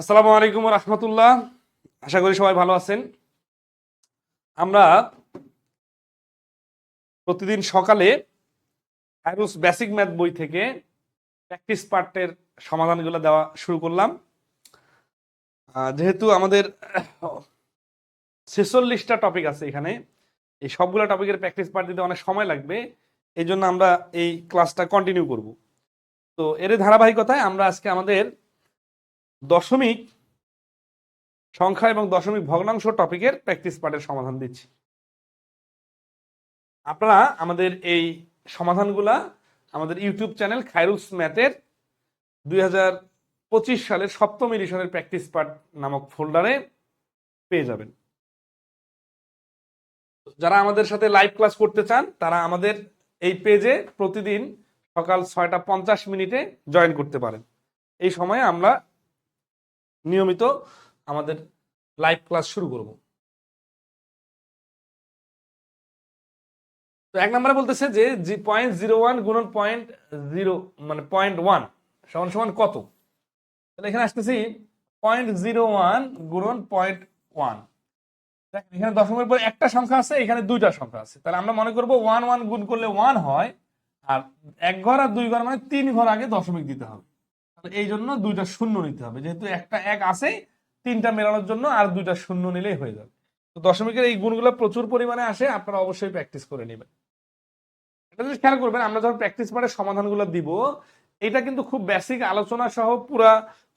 আসসালামু আলাইকুম রহমতুল্লাহ। আশা করি সবাই ভালো আছেন। আমরা প্রতিদিন সকালে আইরুস বেসিক ম্যাথ বই থেকে প্র্যাকটিস পার্টের সমাধানগুলো দেওয়া শুরু করলাম। যেহেতু আমাদের ছেচল্লিশটা টপিক আছে এখানে, এই সবগুলো টপিকের প্র্যাকটিস পার্ট দিতে অনেক সময় লাগবে, এই জন্য আমরা এই ক্লাসটা কন্টিনিউ করব। তো এর ধারাবাহিকতায় আমরা আজকে আমাদের দশমিক সংখ্যা এবং দশমিক ভগ্নাংশ টপিকের প্র্যাকটিস পার্টের সমাধান দিচ্ছি। আপনারা আমাদের এই সমাধানগুলা আমাদের ইউটিউব চ্যানেল খায়রুস ম্যাথের দুই হাজার পঁচিশ সালের সপ্তম এডিশনের প্র্যাকটিস পার্ট নামক ফোল্ডারে পেয়ে যাবেন। যারা আমাদের সাথে লাইভ ক্লাস করতে চান, তারা আমাদের এই পেজে প্রতিদিন সকাল ছয়টা পঞ্চাশ মিনিটে জয়েন করতে পারেন। এই সময়ে আমরা নিয়মিত আমাদের লাইভ ক্লাস শুরু করব। তো এক নম্বরে বলতেছে যে জি পয়েন্ট জিরো ওয়ান গুণন পয়েন্ট জিরো মানে পয়েন্ট ওয়ান সমান সমান কত? তাহলে এখানে আসতেছি পয়েন্ট জিরো ওয়ান গুণন পয়েন্ট ওয়ান এখানে দশমের পর একটা সংখ্যা আছে, এখানে দুইটা সংখ্যা আছে। তাহলে আমরা মনে করব ওয়ান ওয়ান গুণ করলে ওয়ান হয়, আর এক ঘর আর দুই ঘর মানে তিন ঘর আগে দশমিক দিতে হবে। তাহলে এই জন্য দুইটা শূন্য নিতে হবে। যেহেতু একটা এক আছে, তিনটা মেলানোর জন্য আর দুইটা শূন্য নিলেই হয়ে যাবে। তো দশমিকের এই গুণগুলো প্রচুর পরিমাণে আসে, আপনারা অবশ্যই প্র্যাকটিস করে নেবেন। এটা যদি খেয়াল করবেন, আমরা যখন প্র্যাকটিস পারে সমাধানগুলো দিব, এটা কিন্তু খুব বেসিক আলোচনা সহ পুরা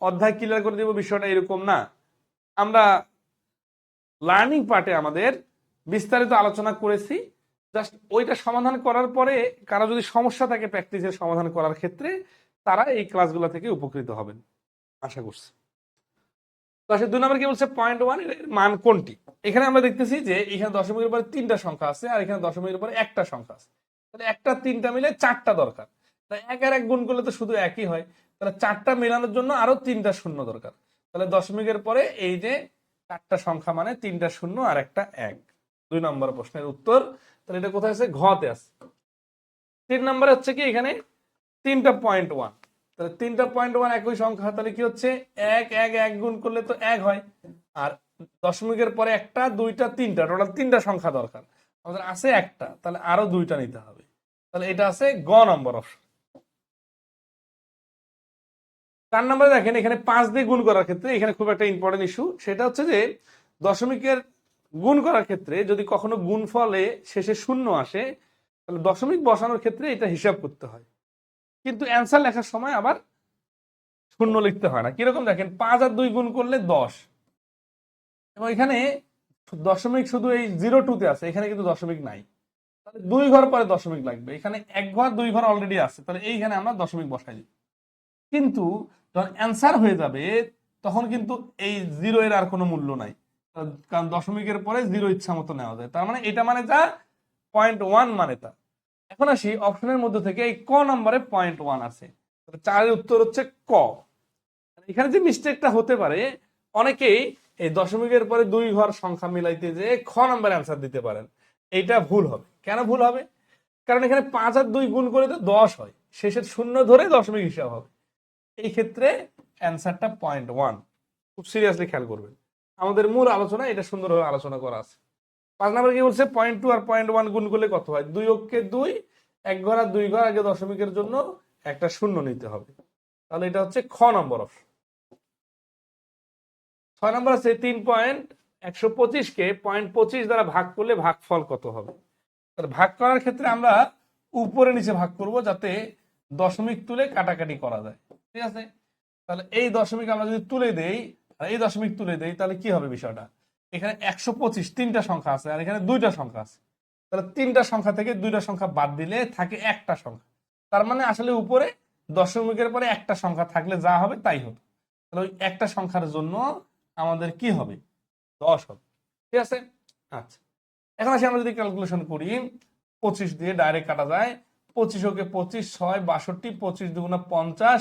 অধ্যায় ক্লিয়ার করে দিব, বিষয়টা এরকম না। আমরা লার্নিং পার্টে আমাদের বিস্তারিত আলোচনা করেছি। জাস্ট ওইটা সমাধান করার পরে কারও যদি সমস্যা থাকে প্র্যাকটিসের সমাধান করার ক্ষেত্রে তারা এই ক্লাসগুলো থেকে উপকৃত হবেন। আশা করছি। আসলে দুই নম্বর কি বলছে? পয়েন্ট ওয়ান মান কোনটি? এখানে আমরা দেখতেছি যে এখানে দশমিকের উপরে তিনটা সংখ্যা আছে আর এখানে দশমিকের উপরে একটা সংখ্যা আছে। তাহলে একটা তিনটা মিলে চারটা দরকার। তাহলে এক আর এক গুণ করলে তো শুধু একই হয়। তাহলে চারটা মেলানোর জন্য আরও তিনটা শূন্য দরকার। তাহলে দশমিকের পরে এই যে চারটা সংখ্যা মানে তিনটা শূন্য আর একটা এক। দুই নম্বর প্রশ্নের উত্তর। তাহলে এটা কোথায় আছে? ঘতে আছে। তিন নম্বরে হচ্ছে কি এখানে? তিনটা পয়েন্ট ওয়ান তাহলে তিনটা পয়েন্ট ওয়ান একই সংখ্যা, তাহলে কি হচ্ছে? এক এক এক গুণ করলে তো এক হয়। আর দশমিকের পরে একটা, দুইটা, তিনটা টোটাল তিনটা সংখ্যা দরকার। আমাদের আছে একটা, তাহলে আরও দুইটা নিতে হবে। তাহলে এটা আছে গ নম্বর অপশন চার নম্বরে দেখেন, এখানে পাঁচ দিয়ে গুণ করার ক্ষেত্রে এখানে খুব একটা ইম্পর্টেন্ট ইস্যু সেটা হচ্ছে যে, দশমিকের গুণ করার ক্ষেত্রে যদি কখনো গুণফলে শেষে শূন্য আসে, তাহলে দশমিক বসানোর ক্ষেত্রে এটা হিসাব করতে হয়। কিন্তু অ্যান্সার লেখার সময় আবার শূন্য লিখতে হয় না। কীরকম দেখেন, পাঁচ আর দুই গুণ করলে দশ। এবং এখানে দশমিক শুধু এই জিরো টুতে আছে, এখানে কিন্তু দশমিক নাই। তাহলে দুই ঘর পরে দশমিক লাগবে। এখানে এক ঘর, দুই ঘর অলরেডি আছে। তাহলে এইখানে আমরা দশমিক বসাই দিই। কিন্তু যখন অ্যান্সার হয়ে যাবে, তখন কিন্তু এই জিরো এর আর কোনো মূল্য নাই। কারণ দশমিকের পরে জিরো ইচ্ছা মতো নেওয়া যায়। তার মানে এটা মানে যা পয়েন্ট ওয়ান মানে তা। এখন আসি অপশনের মধ্যে থেকে এই ক নম্বরে পয়েন্ট ওয়ান আছে। চারের উত্তর হচ্ছে ক। এখানে যে মিস্টেকটা হতে পারে, অনেকেই এই দশমিকের পরে দুই ঘর সংখ্যা মিলাইতে যে খ নম্বরে অ্যান্সার দিতে পারেন। এইটা ভুল হবে। কেন ভুল হবে? কারণ এখানে পাঁচ আর দুই গুণ করে তো দশ হয়। শেষের শূন্য ধরে দশমিক হিসাব হবে। এই ক্ষেত্রে অ্যান্সারটা পয়েন্ট ওয়ান খুব সিরিয়াসলি খেয়াল করবেন। আমাদের মূল আলোচনা এটা সুন্দরভাবে আলোচনা করা আছে। পাঁচ নম্বরে কি বলছে? পয়েন্ট টু আর পয়েন্ট ওয়ান গুণ করলে কত হয়? দুই অক্ষে দুই, এক ঘর আর দুই ঘর আগে দশমিকের জন্য একটা শূন্য নিতে হবে। তাহলে এটা হচ্ছে খ নম্বর অপশন। ছয় নম্বর আছে তিন পয়েন্ট একশো পঁচিশকে পয়েন্ট পঁচিশ দ্বারা ভাগ করলে ভাগফল কত হবে? ভাগ করার ক্ষেত্রে আমরা উপরে নিচে ভাগ করব যাতে দশমিক তুলে কাটাকাটি করা যায়। ঠিক আছে? তাহলে এই দশমিক আমরা যদি তুলে দেই, এই দশমিক তুলে দেই, তাহলে কি হবে বিষয়টা? এখানে একশো পঁচিশ তিনটা সংখ্যা আছে আর এখানে দুইটা সংখ্যা আছে। তাহলে তিনটা সংখ্যা থেকে দুইটা সংখ্যা বাদ দিলে থাকে একটা সংখ্যা। তার মানে আসলে উপরে দশমিকের পরে একটা সংখ্যা থাকলে যা হবে তাই হবে। তাহলে ওই একটা সংখ্যার জন্য আমাদের কি হবে? দশ হবে। ঠিক আছে? আচ্ছা। এখন আসি আমরা যদি ক্যালকুলেশন করি, পঁচিশ দিয়ে ডাইরেক্ট কাটা যায়। পঁচিশ ওকে পঁচিশ, ছয়, বাষট্টি, পঁচিশ দুগুণা পঞ্চাশ,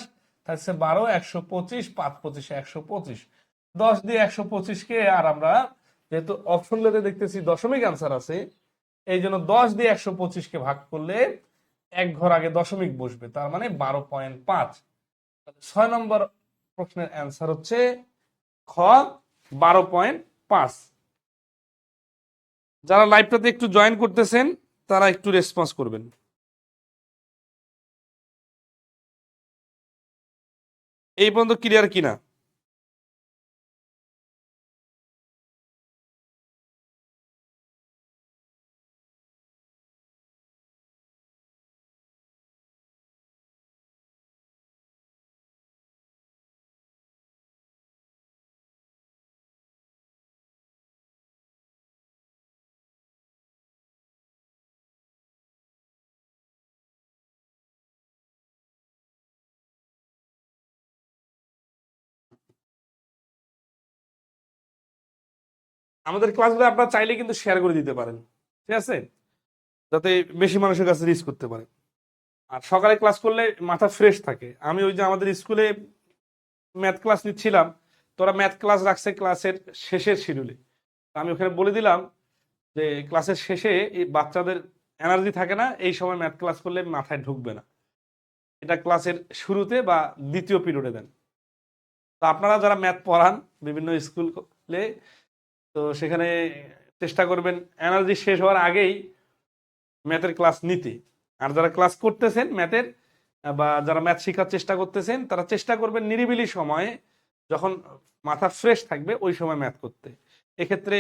থাকছে বারো, একশো পঁচিশ, পাঁচ পঁচিশে একশো পঁচিশ। দশ দিয়ে একশো পঁচিশকে আর আমরা যেহেতু অপশন লেতে দেখতেছি দশমিক অ্যান্সার আছে, এই জন্য দশ দিয়ে একশো পঁচিশকে ভাগ করলে এক ঘর আগে দশমিক বসবে, তার মানে বারো পয়েন্ট পাঁচ। ছয় নম্বর প্রশ্নের অ্যান্সার হচ্ছে খ, বারো পয়েন্ট পাঁচ। যারা লাইভটাতে একটু জয়েন করতেছেন, তারা একটু রেসপন্স করবেন। এই পর্যন্ত ক্লিয়ার কিনা? আমাদের ক্লাসগুলো আপনারা চাইলে কিন্তু শেয়ার করে দিতে পারেন। ঠিক আছে? যাতে বেশি মানুষের কাছে রিচ করতে পারে। আর সকালে ক্লাস করলে মাথা ফ্রেশ থাকে। আমি ওই যে আমাদের স্কুলে ম্যাথ ক্লাস নিচ্ছিলাম তোরা ম্যাথ ক্লাস রাখছে ক্লাসের শেষের শিডিউলে আমি ওখানে বলে দিলাম যে ক্লাসের শেষে এই বাচ্চাদের এনার্জি থাকে না, এই সময় ম্যাথ ক্লাস করলে মাথায় ঢুকবে না। এটা ক্লাসের শুরুতে বা দ্বিতীয় পিরিয়ডে দেন। তো আপনারা যারা ম্যাথ পড়ান, বিভিন্ন স্কুলে তো সেখানে চেষ্টা করবেন এনার্জি শেষ হওয়ার আগেই ম্যাথের ক্লাস নিতে। আর যারা ক্লাস করতেছেন ম্যাথের, বা যারা ম্যাথ শেখার চেষ্টা করতেছেন, তারা চেষ্টা করবেন নিরিবিলি সময়ে যখন মাথা ফ্রেশ থাকবে, ওই সময় ম্যাথ করতে। এক্ষেত্রে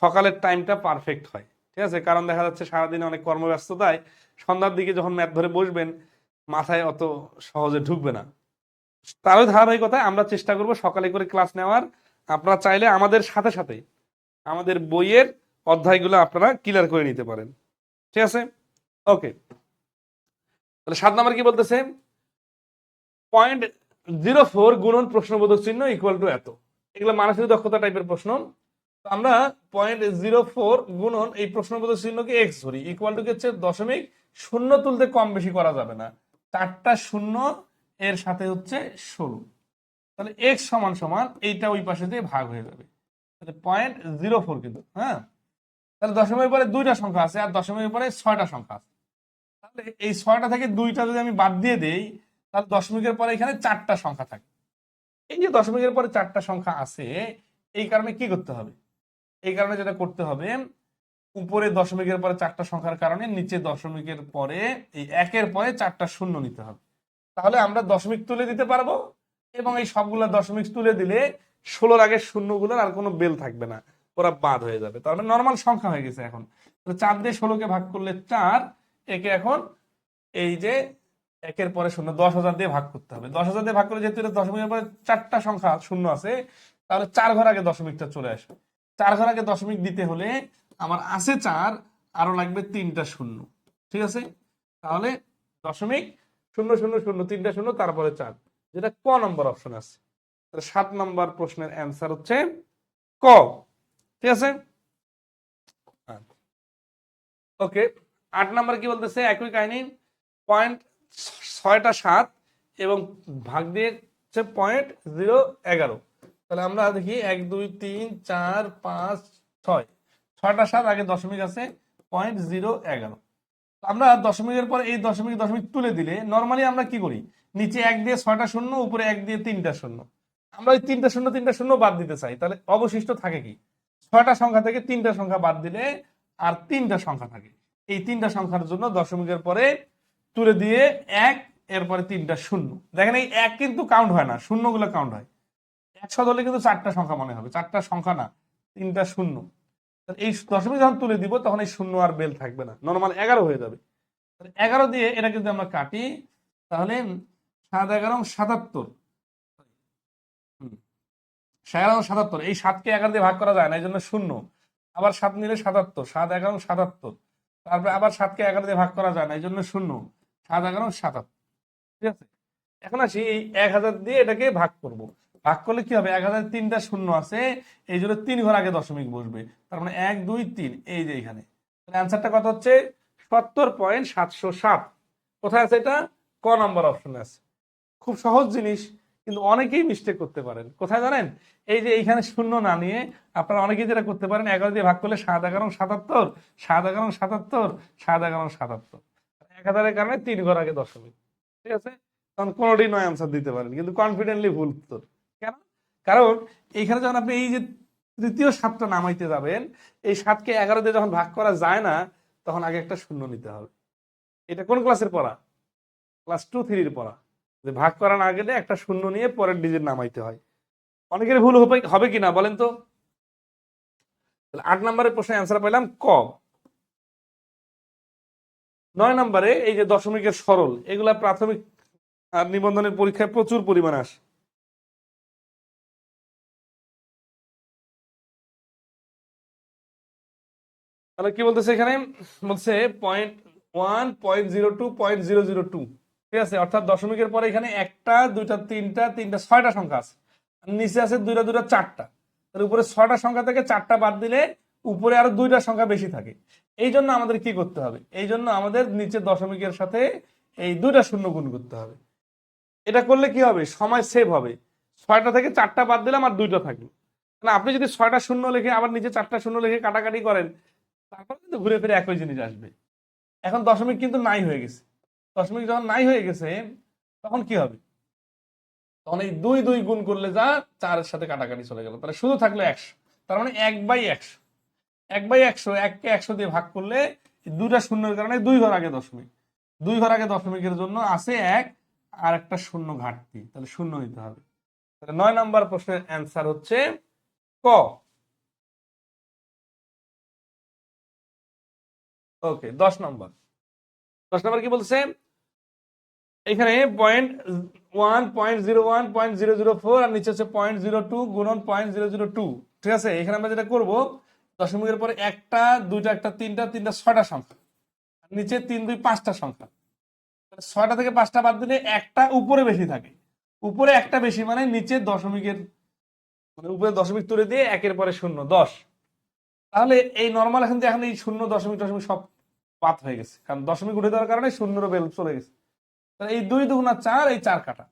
সকালের টাইমটা পারফেক্ট হয়, ঠিক আছে? কারণ দেখা যাচ্ছে সারাদিনে অনেক কর্মব্যস্ততায়, সন্ধ্যার দিকে যখন ম্যাথ ধরে বসবেন, মাথায় অত সহজে ঢুকবে না। তারও ধারাবাহিকতায় আমরা চেষ্টা করব সকালে করে ক্লাস নেওয়ার। আপনারা চাইলে আমাদের সাথে সাথে আমাদের বইয়ের অধ্যায়গুলো আপনারা ক্লিয়ার করে নিতে পারেন। ঠিক আছে? ওকে তাহলে সাত নম্বর কি বলতেছে? পয়েন্ট জিরো ফোর গুণন প্রশ্নবোধক চিহ্ন ইকুয়াল টু এত। এগুলো মানসিক দক্ষতা টাইপের প্রশ্ন। আমরা পয়েন্ট জিরো ফোর গুণন এই প্রশ্নবোধক চিহ্নকে এক্স ধরি। ইকুয়াল টু হচ্ছে? দশমিক শূন্য তুলতে কম বেশি করা যাবে না। চারটা শূন্য এর সাথে হচ্ছে ষোলো। তাহলে এক্স সমান সমান এইটা ওই পাশে দিয়ে ভাগ হয়ে যাবে। পয়েন্ট জিরো ফোর কিন্তু হ্যাঁ? তাহলে দশমিকের পরে দুইটা সংখ্যা আছে আর দশমিকের পরে ছয়টা সংখ্যা আছে। তাহলে এই ছয়টা থেকে দুইটা যদি আমি বাদ দিয়ে দেই, তাহলে দশমিকের পরে এখানে চারটা সংখ্যা থাকে। এই যে দশমিকের পরে চারটা সংখ্যা আছে, এই কারণে কি করতে হবে? এই কারণে যেটা করতে হবে, উপরে দশমিকের পরে চারটা সংখ্যার কারণে নিচে দশমিকের পরে এই একের পরে চারটা শূন্য নিতে হবে। তাহলে আমরা দশমিক তুলে দিতে পারব এবং এই সবগুলা দশমিক তুলে দিলে ষোলোর আগের শূন্যগুলোর আর কোনো বেল থাকবে না। ওরা বাদ হয়ে যাবে। তার মানে নর্মাল সংখ্যা হয়ে গেছে এখন। চার দিয়ে ষোলোকে ভাগ করলে চার, একে এখন এই যে একের পরে শূন্য, দশ হাজার দিয়ে ভাগ করতে হবে। দশ হাজার দিয়ে ভাগ করে যেহেতু দশমিকের পরে চারটা সংখ্যা শূন্য আছে, তাহলে চার ঘর আগে দশমিকটা চলে আসবে চার ঘর আগে দশমিক দিতে হলে আমার আছে চার, আরও লাগবে তিনটা শূন্য। ঠিক আছে? তাহলে দশমিক শূন্য শূন্য শূন্য, তিনটা শূন্য, তারপরে চার। যেটা ক নম্বর অপশন আছে? সাত নম্বর প্রশ্নের অ্যান্সার হচ্ছে ক। ঠিক আছে? ওকে আট নম্বর কি বলতেছে? একই কাহিনী পয়েন্ট ছয়টা সাত এবং ভাগ দিয়ে হচ্ছে পয়েন্ট জিরো এগারো। তাহলে আমরা দেখি এক দুই তিন চার পাঁচ ছয়। ছয়টা সাত আগে দশমিক আছে পয়েন্ট জিরো এগারো। আমরা দশমিকের পর এই দশমিক দশমিক তুলে দিলে নর্মালি আমরা কি করি? নিচে এক দিয়ে ছয়টা শূন্য, উপরে এক দিয়ে তিনটা শূন্য। আমরা ওই তিনটা শূন্য তিনটা শূন্য বাদ দিতে চাই, তাহলে অবশিষ্ট থাকে কি? ছয়টা সংখ্যা থেকে তিনটা সংখ্যা বাদ দিলে আর তিনটা সংখ্যা থাকে। এই তিনটা সংখ্যার জন্য দশমিকের পরে তুলে দিয়ে এক, এরপরে তিনটা শূন্য। দেখেন এই এক কিন্তু কাউন্ট হয় না, শূন্যগুলো কাউন্ট হয়। একশো হলে কিন্তু চারটা সংখ্যা মনে হবে, চারটা সংখ্যা না, তিনটা শূন্য। এই দশমিক যখন তুলে দিব, তখন এই শূন্য আর বেল থাকবে না নর্মাল এগারো হয়ে যাবে। এগারো দিয়ে এটা যদি আমরা কাটি, তাহলে সাত এগারো সাতাত্তর। এগারো সাতাত্তর। এই সাতকে এগারো দিয়ে ভাগ করা যায় না, এই জন্য শূন্য। আবার সাত নিলে সাতাত্তর, সাত এগারো সাতাত্তর। তারপরে আবার সাতকে এগারো দিয়ে ভাগ করা যায় না, এই জন্য শূন্য। সাত এগারো সাতাত্তর। ঠিক আছে? এখন আসি এই এক হাজার দিয়ে এটাকে ভাগ করব। ভাগ করলে কি হবে? এক হাজার তিনটা শূন্য আছে, এই জন্য তিন ঘর আগে দশমিক বসবে। তার মানে এক, দুই, তিন, এই যে এখানে। অ্যান্সারটা কত হচ্ছে? সত্তর পয়েন্ট সাতশো সাত। কোথায় আছে এটা? ক নম্বর অপশনে আছে। খুব সহজ জিনিস, কিন্তু অনেকেই মিস্টেক করতে পারেন। কোথায় জানেন? এই যে এইখানে শূন্য না নিয়ে আপনারা অনেকেই যেটা করতে পারেন, এগারো দিয়ে ভাগ করলে সাত এগারো সাতাত্তর, সাত এগারো সাতাত্তর, সাত এগারো সাতাত্তর। এক হাজারের কারণে তিন ঘর আগে দশমিক। ঠিক আছে? তখন কোনোটি নয় আনসার দিতে পারেন, কিন্তু কনফিডেন্টলি ভুল উত্তর। কেন? কারণ এইখানে যখন আপনি এই যে তৃতীয় সাতটা নামাইতে যাবেন, এই সাতকে এগারো দিয়ে যখন ভাগ করা যায় না, তখন আগে একটা শূন্য নিতে হবে। এটা কোন ক্লাসের পড়া? ক্লাস টু থ্রির পড়া। যে ভাগ করা না গেলে একটা শূন্য নিয়ে পরের ডিজিট নামাইতে হয়। অনেকের ভুল হবে হবে কিনা বলেন তো? আট নম্বরের প্রশ্নের অ্যান্সার পেলাম ক। নয় নম্বরে এই যে দশমিকের সরল, এগুলা প্রাথমিক নিবন্ধনের পরীক্ষায় প্রচুর পরিমাণে আসে। তাহলে কি বলতেছে এখানে? বলছে point one point zero two point zero zero two ঠিক আছে, অর্থাৎ দশমিকের পরে এখানে একটা, দুইটা, তিনটা তিনটা, ছয়টা সংখ্যা আছে। নিচে আছে দুইটা দুইটা, চারটা। তার উপরে ছয়টা সংখ্যা থেকে চারটা বাদ দিলে উপরে আরও দুইটা সংখ্যা বেশি থাকে। এই জন্য আমাদের কি করতে হবে? এই জন্য আমাদের নিচে দশমিকের সাথে এই দুইটা শূন্য গুণ করতে হবে। এটা করলে কি হবে? সময় সেভ হবে। ছয়টা থেকে চারটা বাদ দিলাম আর দুইটা থাকল। না আপনি যদি ছয়টা শূন্য লিখে আবার নিচে চারটা শূন্য লিখে কাটাকাটি করেন, তারপর কিন্তু ঘুরে ফিরে একই জিনিস আসবে। এখন দশমিক কিন্তু নাই হয়ে গেছে। দশমিক যখন নাই হয়ে গেছে, তখন কি হবে? তখন এই দুই দুই গুণ করলে যা চারের সাথে কাটাকাটি চলে গেল। তাহলে শুধু থাকল একশো। তার মানে এক বাই একশো। এক বাই একশো, এককে একশো দিয়ে ভাগ করলে দুইটা শূন্যের কারণে দুই ঘর আগে দশমিক। দুই ঘর আগে দশমিকের জন্য আছে এক, আর একটা শূন্য ঘাটতি। তাহলে শূন্য নিতে হবে। তাহলে নয় নাম্বার প্রশ্নের অ্যান্সার হচ্ছে ক। ওকে দশ নম্বর। দশ নম্বর কি বলছে? এখানে point one point zero one point zero zero four আর নিচে হচ্ছে পয়েন্ট জিরো টু গুণন পয়েন্ট জিরো জিরো টু ঠিক আছে? এখানে আমরা যেটা করব, দশমিকের পরে একটা, দুইটা, একটা, তিনটা তিনটা, ছয়টা সংখ্যা। নিচে তিন, দুই, পাঁচটা সংখ্যা। ছয়টা থেকে পাঁচটা বাদ দিলে একটা উপরে বেশি থাকে। উপরে একটা বেশি মানে নিচে দশমিকের মানে উপরে দশমিক তুলে দিয়ে একের পরে শূন্য, দশ। তাহলে এই নর্মাল এখন এখন এই শূন্য, দশমিক দশমিক সব বাদ হয়ে গেছে। কারণ দশমিক উঠে দেওয়ার কারণে শূন্যর বেল চলে গেছে। তাহলে এই দুই দুগুণা চার, এই চার কাটা।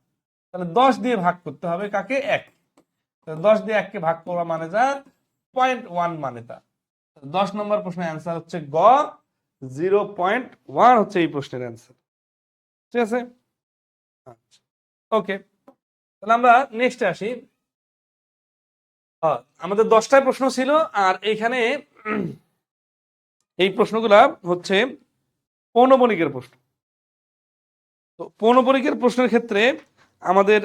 তাহলে দশ দিয়ে ভাগ করতে হবে কাকে? এক। দশ দিয়ে এককে ভাগ করা মানে যা? পয়েন্ট ওয়ান মানে তা। দশ নম্বর প্রশ্নের অ্যান্সার হচ্ছে গ, জিরো পয়েন্ট ওয়ান হচ্ছে এই প্রশ্নের অ্যান্সার। ঠিক আছে? আচ্ছা। ওকে। তাহলে আমরা নেক্সটে আসি। আমাদের দশটায় প্রশ্ন ছিল, আর এইখানে এই প্রশ্নগুলা হচ্ছে পৌনবণিকের প্রশ্ন। তো পৌনবণিকের প্রশ্নের ক্ষেত্রে আমাদের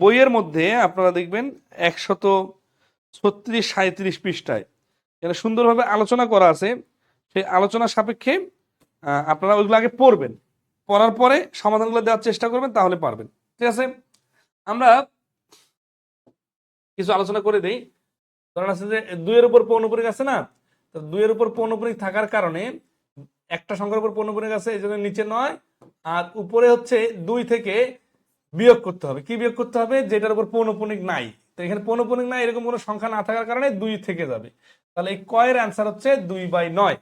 বইয়ের মধ্যে আপনারা দেখবেন একশত ছত্রিশ সাঁত্রিশ পৃষ্ঠায় এখানে সুন্দরভাবে আলোচনা করা আছে। সেই আলোচনা সাপেক্ষে আপনারা ওইগুলো আগে পড়বেন। পড়ার পরে সমাধানগুলো দেওয়ার চেষ্টা করবেন, তাহলে পারবেন। ঠিক আছে? আমরা কিছু আলোচনা করে দেই। ধরেন আছে যে দুইয়ের উপর পৌনপরিক আছে না? তো দুইয়ের উপর পৌনপরিক থাকার কারণে একটা সংখ্যার উপর পৌনপরিক আছে, এই জন্য নিচে নয় আর উপরে হচ্ছে দুই থেকে বিয়োগ করতে হবে। কি বিয়োগ করতে হবে? যেটার উপর পৌনপনিক নাই। তো এখানে পৌনপনিক নাই, এরকম কোনো সংখ্যা না থাকার কারণে দুই থেকে যাবে। তাহলে এই কয়ের অ্যান্সার হচ্ছে দুই বাই নয়।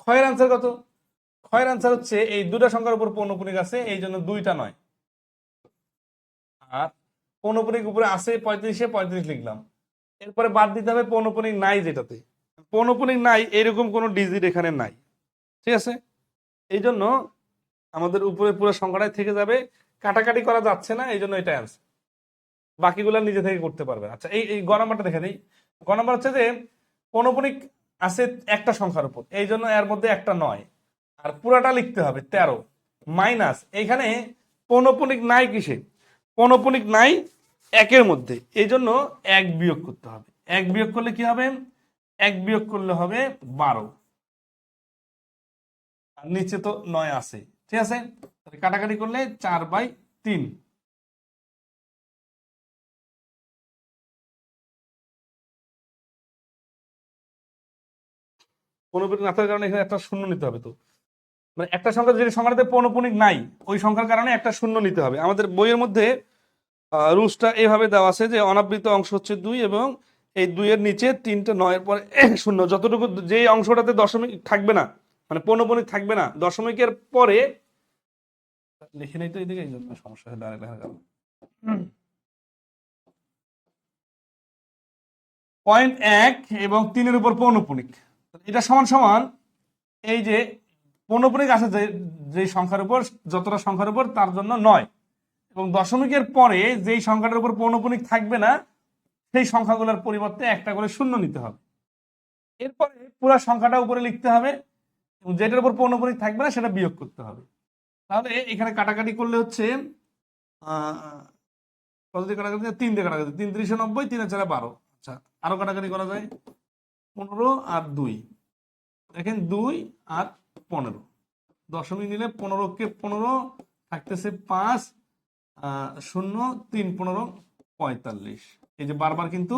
ক্ষয়ের অ্যান্সার কত? ক্ষয়ের অ্যান্সার হচ্ছে এই দুটা সংখ্যার উপর পৌনপনিক আছে, এই জন্য দুইটা নয়। আর পৌনপনিক উপরে আছে পঁয়ত্রিশে, পঁয়ত্রিশ লিখলাম। এরপরে বাদ দিতে হবে পৌনপনিক নাই যেটাতে। পৌনপনিক নাই, এরকম কোনো ডিজিট এখানে নাই। ঠিক আছে? এই জন্য আমাদের উপরে পুরো সংখ্যাটাই থেকে যাবে। কাটাকাটি করা যাচ্ছে না, এই জন্য এটা অ্যান্সার বাকিগুলো নিজে থেকে করতে পারবে আচ্ছা এই এই গ নাম্বারটা দেখে দিই গ নাম্বার হচ্ছে যে পৌনপনিক আছে একটা সংখ্যার উপর, এই জন্য এর মধ্যে একটা নয়। আর পুরাটা লিখতে হবে, তেরো। মাইনাস এখানে পৌনপনিক নাই কিসে? পৌনপনিক নাই একের মধ্যে। এই জন্য এক বিয়োগ করতে হবে। এক বিয়োগ করলে কি হবে? এক বিয়োগ করলে হবে বারো। আর নিচে তো নয় আছে। ঠিক আছে? কাটাকাটি করলে চার বাই তিন। পৌনপনিক না থাকার কারণে এখানে একটা শূন্য নিতে হবে তো। মানে একটা সংখ্যা যে সংখ্যাটাতে পৌনপনিক নাই, ওই সংখ্যার কারণে একটা শূন্য নিতে হবে। আমাদের বইয়ের মধ্যে রুলসটা এইভাবে দেওয়া আছে যে অনাবৃত অংশ হচ্ছে দুই এবং এই দুইয়ের নিচে তিনটে নয়ের পরে শূন্য। যতটুকু যে অংশটাতে দশমিক থাকবে না মানে পৌনপনিক থাকবে না, দশমিকের পরে লিখে নেই তো এইদিকে এই জন্য সমস্যা হলো আরেক লেখার কারণে। পয়েন্ট এক এবং তিনের উপর পৌনপনিক। এটা সমান সমান এই যে পৌনপনিক আছে যে যে সংখ্যার উপর যতটা সংখ্যার উপর তার জন্য নয়। এবং দশমিকের পরে যেই সংখ্যাটার উপর পৌনপনিক থাকবে না সেই সংখ্যাগুলোর পরিবর্তে একটা করে শূন্য নিতে হবে। এরপরে পুরো সংখ্যাটা উপরে লিখতে হবে এবং যেটার উপর পৌনপনিক থাকবে না সেটা বিয়োগ করতে হবে। তাহলে এখানে কাটাকাটি করলে হচ্ছে কত দিয়ে কাটাকাটি তিন দিয়ে কাটাকাটি। তিন তিরিশে নব্বই, তিন চারে বারো। আচ্ছা আরও কাটাকাটি করা যায়। পনেরো আর দুই। দেখেন দুই আর পনেরো। দশমিক নিলে পনেরো কে পনেরো থাকতেছে পাঁচ শূন্য, তিন পনেরো পঁয়তাল্লিশ। এই যে বারবার কিন্তু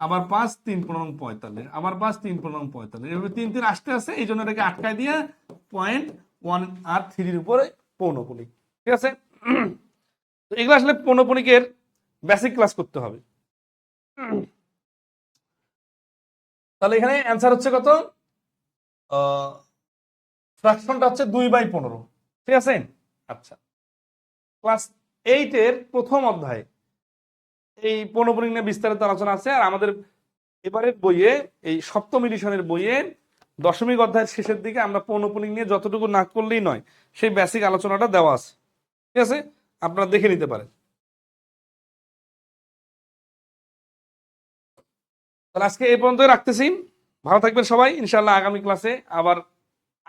আবার পাঁচ, তিন পনেরো পঁয়তাল্লিশ। আবার পাঁচ, তিন পনেরো পঁয়তাল্লিশ। এভাবে তিন তিন আসতে আসতে এই জন্য এটাকে আটকায় দিয়ে পয়েন্ট ওয়ান আর থ্রির উপরে পৌনপুনিক, ঠিক আছে? তো এগুলো আসলে পৌনপুনিকের বেসিক ক্লাস করতে হবে। তাহলে এখানে অ্যান্সার হচ্ছে কত? ফ্র্যাকশনটা হচ্ছে দুই বাই পনেরো, ঠিক আছে? আচ্ছা। ক্লাস এইটের প্রথম অধ্যায়, এই পৌনপুনিক নিয়ে বিস্তারিত আলোচনা আছে। আর আমাদের এবারের বইয়ে, এই সপ্তম এডিশনের বইয়ে দশমিক অধ্যায়ের শেষের দিকে আমরা পৌনপুনিক নিয়ে যতটুকু না করলেই নয়, সেই বেসিক আলোচনাটা দেওয়া আছে। ঠিক আছে? আপনারা দেখে নিতে পারেন। তাহলে আজকে এই পর্যন্তই রাখতেছি। ভালো থাকবেন সবাই। ইনশাল্লাহ আগামী ক্লাসে আবার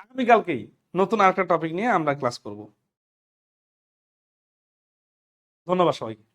আগামীকালকেই নতুন আরেকটা টপিক নিয়ে আমরা ক্লাস করব। ধন্যবাদ সবাইকে।